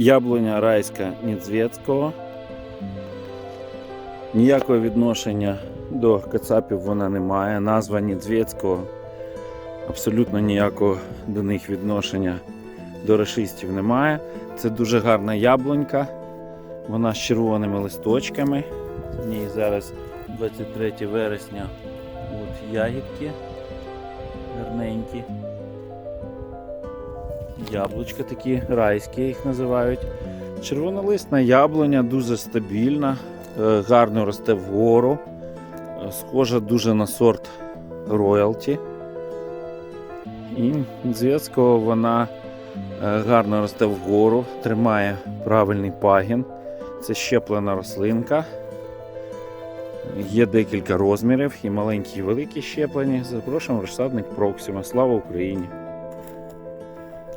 Яблуня райська Нідзвєцького. Ніякого відношення до кацапів вона не має. Назва Нідзвєцького абсолютно ніякого до них відношення до рашистів немає. Це дуже гарна яблунька. Вона з червоними листочками. В ній зараз 23 вересня. От ягідки гарненькі. Яблучка такі райські їх називають. Червонолисна яблуня дуже стабільна, е, гарно росте вгору. Е, Схожа дуже на сорт роялті. І зв'язково вона е, гарно росте вгору, тримає правильний пагін. Це щеплена рослинка. Є декілька розмірів, і маленькі, і великі щеплені. Запрошуємо в розсадник Проксима. Слава Україні!